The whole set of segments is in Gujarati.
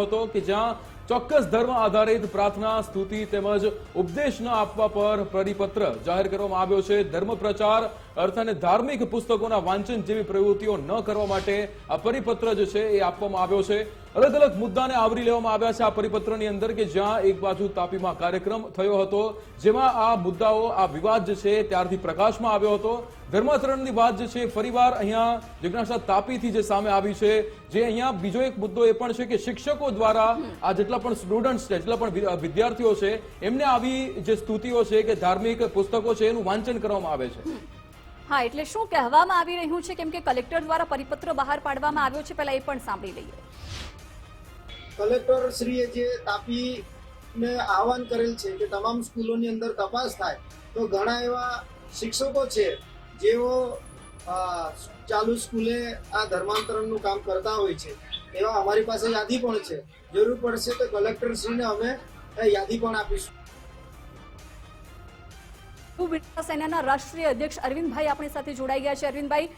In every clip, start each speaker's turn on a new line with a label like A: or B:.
A: હતો કે જ્યાં ચોક્કસ ધર્મ આધારિત પ્રાર્થના, સ્તુતિ તેમજ ઉપદેશ ન આપવા પર પરિપત્ર જાહેર કરવામાં આવ્યો છે. ધર્મ પ્રચાર, અર્થ અને ધાર્મિક પુસ્તકોના વાંચન જેવી પ્રવૃત્તિઓ ન કરવા માટે આ પરિપત્ર જે છે એ આપવામાં આવ્યો છે. અલગ અલગ મુદ્દાને આવરી લેવામાં આવ્યા છે આ પરિપત્રની અંદર કે જ્યાં એક બાજુ તાપીમાં કાર્યક્રમ થયો હતો, જેમાં આ મુદ્દાઓ, આ વિવાદ જે છે ત્યારથી પ્રકાશમાં આવ્યો હતો. ધર્માચરણની વાત જે છે, ફરીવાર અહીંયા જિજ્ઞાસા તાપીથી જે સામે આવી છે, જે અહીંયા બીજો એક મુદ્દો એ પણ છે કે શિક્ષકો દ્વારા આ જેટલા પણ સ્ટુડન્ટ્સ છે, જેટલા પણ વિદ્યાર્થીઓ છે, એમને આવી જે સ્તુતિઓ છે કે ધાર્મિક પુસ્તકો છે એનું વાંચન કરવામાં આવે છે.
B: હા, એટલે શું કહેવામાં આવી રહ્યું છે? કેમ કે કલેક્ટર દ્વારા પરિપત્ર બહાર પાડવામાં આવ્યો છે, પહેલા એ પણ સાંભળી લઈએ.
C: કલેક્ટર શ્રીએ જે તાપી ને આહવાન કરેલ છે કે તમામ સ્કૂલોની અંદર તપાસ થાય, તો ઘણા એવા શિક્ષકો છે જેઓ ચાલુ સ્કૂલે આ ધર્માંતરણનું કામ કરતા હોય છે. એવા અમારી પાસે યાદી પણ છે. જરૂર પડશે તો કલેક્ટર શ્રીને અમે યાદી પણ આપીશું.
B: સેનાના રાષ્ટ્રીય અધ્યક્ષ અરવિંદભાઈ આપણી સાથે જોડાઈ ગયા છે. અરવિંદભાઈ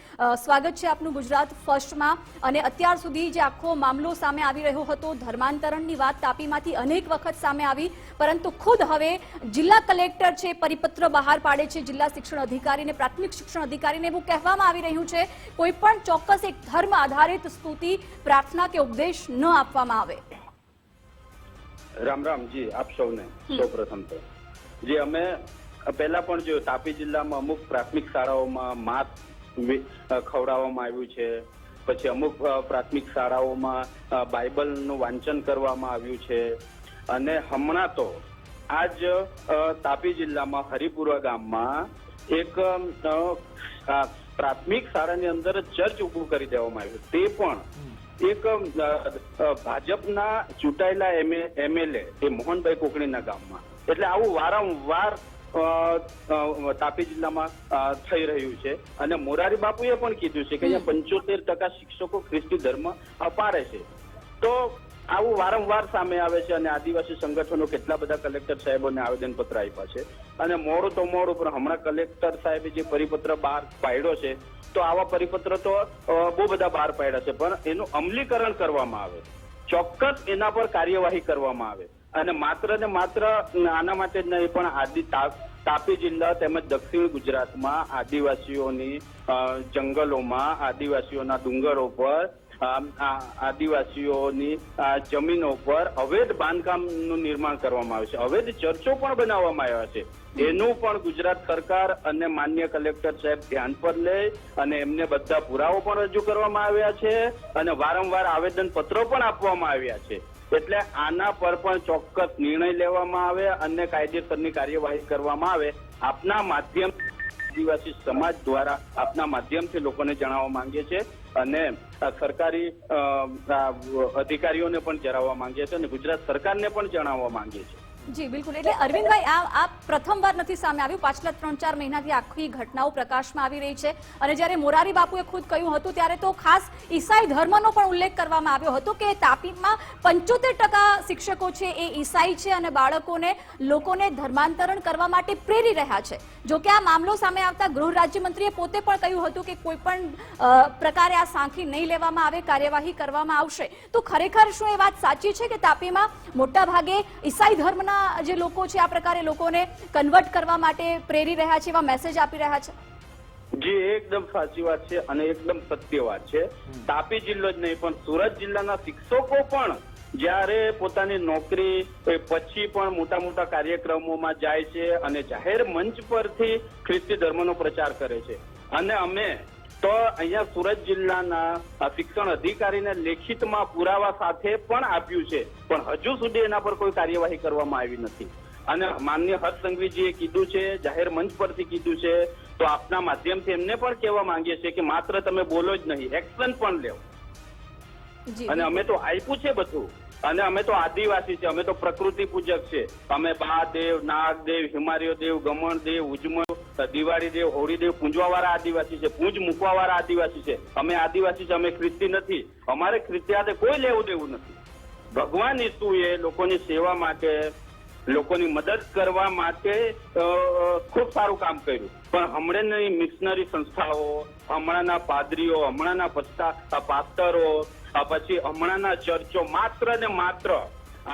B: સ્વાગત છે આપનું ગુજરાત ફર્સ્ટમાં. અને અત્યાર સુધી જે આખો મામલો સામે આવી રહ્યો હતો ધર્માંતરણની વાત તાપીમાંથી અનેક વખત સામે આવી. પરંતુ ખુદ હવે જિલ્લા કલેક્ટર છે પરિપત્ર બહાર પાડે છે જિલ્લા શિક્ષણ અધિકારી અને પ્રાથમિક શિક્ષણ અધિકારીને એવું કહેવામાં આવી રહ્યું છે. કોઈ પણ ચોક્કસ એક ધર્મ આધારિત સ્તુતિ પ્રાર્થના કે ઉપદેશ ન આપવામાં આવે.
D: રામ રામ જી આપ સૌને સૌ પ્રથમ તો. જે અમે પહેલા પણ જોયું તાપી જિલ્લામાં અમુક પ્રાથમિક શાળાઓમાં માસ્ક ખવડાવવામાં આવ્યું છે. પછી અમુક પ્રાથમિક શાળાઓમાં બાઇબલનું વાંચન કરવામાં આવ્યું છે. અને હમણાં તો આજ તાપી જિલ્લામાં હરિપુરા ગામમાં એક પ્રાથમિક શાળાની અંદર ચર્ચ ઊભું કરી દેવામાં આવ્યું. તે પણ એક ભાજપના ચૂંટાયેલા એમએલએ એ મોહનભાઈ કોકણીના ગામમાં. એટલે આવું વારંવાર તાપી જિલ્લામાં થઈ રહ્યું છે. અને મોરારી બાપુએ પણ કીધું છે કે અહીંયા પંચોતેર ટકા શિક્ષકો ખ્રિસ્તી ધર્મ અપારે છે. તો આવું વારંવાર સામે આવે છે અને આદિવાસી સંગઠનો કેટલા બધા કલેક્ટર સાહેબોને આવેદનપત્ર આપ્યા છે. અને મોડું તો મોડું પણ હમણાં કલેક્ટર સાહેબે જે પરિપત્ર બહાર પાડ્યો છે તો આવા પરિપત્ર તો બહુ બધા બહાર પાડ્યા છે. પણ એનું અમલીકરણ કરવામાં આવે. ચોક્કસ એના પર કાર્યવાહી કરવામાં આવે. અને માત્ર ને માત્ર આના માટે જ નહીં, પણ આદિ તાપી જિલ્લા તેમજ દક્ષિણ ગુજરાતમાં આદિવાસીઓની જંગલોમાં આદિવાસીઓના ડુંગરો પર આદિવાસીઓની જમીનો પર અવૈધ બાંધકામનું નિર્માણ કરવામાં આવે છે. અવૈધ ચર્ચો પણ બનાવવામાં આવ્યા છે. એનું પણ ગુજરાત સરકાર અને માન્ય કલેક્ટર સાહેબ ધ્યાન પર લે અને એમને બધા પુરાવો પણ રજૂ કરવામાં આવ્યા છે અને વારંવાર આવેદન પત્રો પણ આપવામાં આવ્યા છે. એટલે આના પર પણ ચોક્કસ નિર્ણય લેવામાં આવે અને કાયદેસરની કાર્યવાહી કરવામાં આવે. આપના માધ્યમ આદિવાસી સમાજ દ્વારા આપના માધ્યમથી લોકોને જણાવવા માંગીએ છીએ અને સરકારી અધિકારીઓને પણ જણાવવા માંગીએ છીએ અને ગુજરાત સરકારને પણ જણાવવા માંગીએ છીએ
B: જી, બિલકુલ. એટલે અરવિંદભાઈ, આ આ પ્રથમવાર નથી સામે આવ્યું. પાછલા ત્રણ ચાર મહિનાથી આખી ઘટનાઓ પ્રકાશમાં આવી રહી છે. અને જ્યારે મોરારી બાપુએ ખુદ કહ્યું હતું, ત્યારે તો ખાસ ઈસાઈ ધર્મનો પણ ઉલ્લેખ કરવામાં આવ્યો હતો કે તાપીમાં પંચોતેર ટકા શિક્ષકો છે, એ ઈસાઈ છે અને બાળકોને લોકોને ધર્માંતરણ કરવા માટે પ્રેરી રહ્યા છે. જો કે આ મામલો સામે આવતા ગૃહ રાજ્યમંત્રીએ પોતે પણ કહ્યું હતું કે કોઈ પણ પ્રકારે આ સાંખી નહીં લેવામાં આવે, કાર્યવાહી કરવામાં આવશે. તો ખરેખર શું એ વાત સાચી છે કે તાપીમાં મોટા ભાગે ઈસાઈ ધર્મના જે લોકો છે આ પ્રકારે લોકોને કન્વર્ટ કરવા માટે પ્રેરી રહ્યા છે એવા મેસેજ આપી રહ્યા છે?
D: જી એકદમ સાચી વાત છે અને એકદમ સત્ય વાત છે. તાપી જિલ્લો જ નહીં પણ સુરત જિલ્લાના શિક્ષકો પણ જ્યારે પોતાની નોકરી એ પછી પણ મોટા મોટા કાર્યક્રમોમાં જાય છે અને જાહેર મંચ પરથી ખ્રિસ્તી ધર્મનો પ્રચાર કરે છે. અને અમે તો અહીંયા સુરત જિલ્લાના શિક્ષણ અધિકારીને લેખિતમાં પુરાવા સાથે પણ આપ્યું છે. પણ હજુ સુધી એના પર કોઈ કાર્યવાહી કરવામાં આવી નથી. અને માન્ય હર્ષ સંઘવીજીએ કીધું છે જાહેર મંચ પરથી કીધું છે તો આપના માધ્યમથી એમને પણ કહેવા માંગીએ છીએ કે માત્ર તમે બોલો જ નહીં એક્શન પણ લેવો અને અમે તો આપ્યું છે બધું. અને અમે તો આદિવાસી છે અમે તો પ્રકૃતિ પૂજક છે. અમે મહાદેવ નાગદેવ હિમાલય દેવ ગમણ દેવ ઉજમણ દિવાળી દેવ હોળી દેવ પૂંજવા વાળા આદિવાસી છે, પૂંજ મૂકવા વાળા આદિવાસી છે. અમે આદિવાસી છે, અમે ખ્રિસ્તી નથી. અમારે ખ્રિસ્તી સાથે કોઈ લેવું દેવું નથી. ભગવાન ઈસુએ લોકોની સેવા માટે, લોકોની મદદ કરવા માટે ખૂબ સારું કામ કર્યું. પણ હમણાંની મિશનરી સંસ્થાઓ, હમણાંના પાદરીઓ, હમણાંના પસ્તા પાસ્તરો પછી હમણાંના ચર્ચો માત્ર ને માત્ર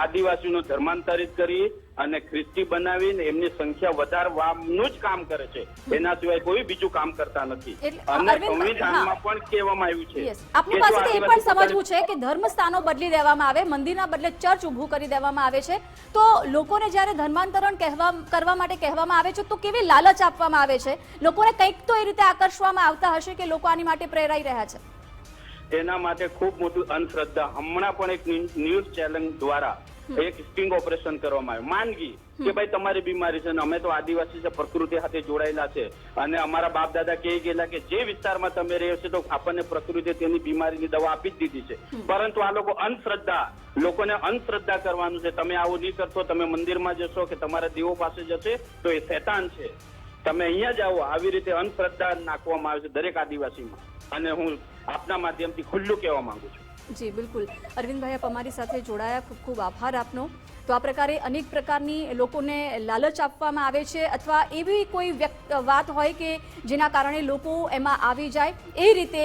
D: આદિવાસીઓને ધર્માંતરિત કરી અને ખ્રિસ્તી બનાવીને એમની સંખ્યા વધારવાનું જ કામ કરે છે. એના સિવાય કોઈ બીજું કામ કરતા નથી. અને સંવિધાનમાં પણ કહેવામાં આવ્યું છે
B: આપની
D: કે
B: એ પણ સમજવું છે કે ધર્મ સ્થાનો બદલી દેવામાં આવે મંદિરના બદલે ચર્ચ ઊભું કરી દેવામાં આવે છે. તો લોકોને જ્યારે ધર્માંતરણ કહેવા કરવા માટે કહેવામાં આવે છે તો કેવી લાલચ આપવામાં આવે છે? લોકોને કંઈક તો એ રીતે આકર્ષવામાં આવતા હશે કે લોકો આની માટે પ્રેરાઈ રહ્યા છે.
D: એના માટે ખૂબ મોટું અંધશ્રદ્ધા. હમણાં પણ એક ન્યૂઝ ચેનલ દ્વારા એક સ્ટિંગ ઓપરેશન કરવામાં આવ્યું. માંદગી કે ભાઈ તમારી બીમારી છે અમે તો આદિવાસી છે પ્રકૃતિ સાથે જોડાયેલા છે. અને અમારા બાપ દાદા કહી ગયેલા કે જે વિસ્તારમાં તમે રહ્યો છો તો આપણને પ્રકૃતિ તેની બીમારીની દવા આપી જ દીધી છે. પરંતુ આ લોકો અંધશ્રદ્ધા લોકોને અંધશ્રદ્ધા કરવાનું છે. તમે આવું નહીં કરશો તમે મંદિરમાં જશો કે તમારા દેવો પાસે જશે તો એ શેતાન છે. તમે અહીંયા જ આવો. આવી રીતે અંધશ્રદ્ધા નાખવામાં આવે છે દરેક આદિવાસીમાં. અને હું આપના માધ્યમથી ખુલ્લું કહેવા માંગુ છું.
B: જી, બિલકુલ. અરવિંદભાઈ, આપ અમારી સાથે જોડાયા. ખૂબ ખૂબ આભાર આપનો. તો આ પ્રકારે અનેક પ્રકારની લોકોને લાલચ આપવામાં આવે છે અથવા એવી કોઈ વાત હોય કે જેના કારણે લોકો એમાં આવી જાય. એ રીતે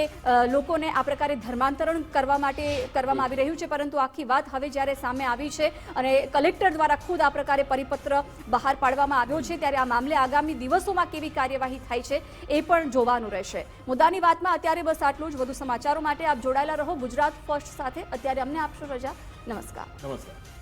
B: લોકોને આ પ્રકારે ધર્માંતરણ કરવા માટે કરવામાં આવી રહ્યું છે, પરંતુ આખી વાત હવે જ્યારે સામે આવી છે અને કલેક્ટર દ્વારા ખુદ આ પ્રકારે પરિપત્ર બહાર પાડવામાં આવ્યો છે, ત્યારે આ મામલે આગામી દિવસોમાં કેવી કાર્યવાહી થાય છે એ પણ જોવાનું રહેશે. મુદ્દાની વાતમાં અત્યારે બસ આટલું જ. વધુ સમાચારો માટે આપ જોડાયેલા રહો ગુજરાત ફર્સ્ટ સાથે. અત્યારે અમને આપશો રજા. નમસ્કાર.
A: નમસ્કાર.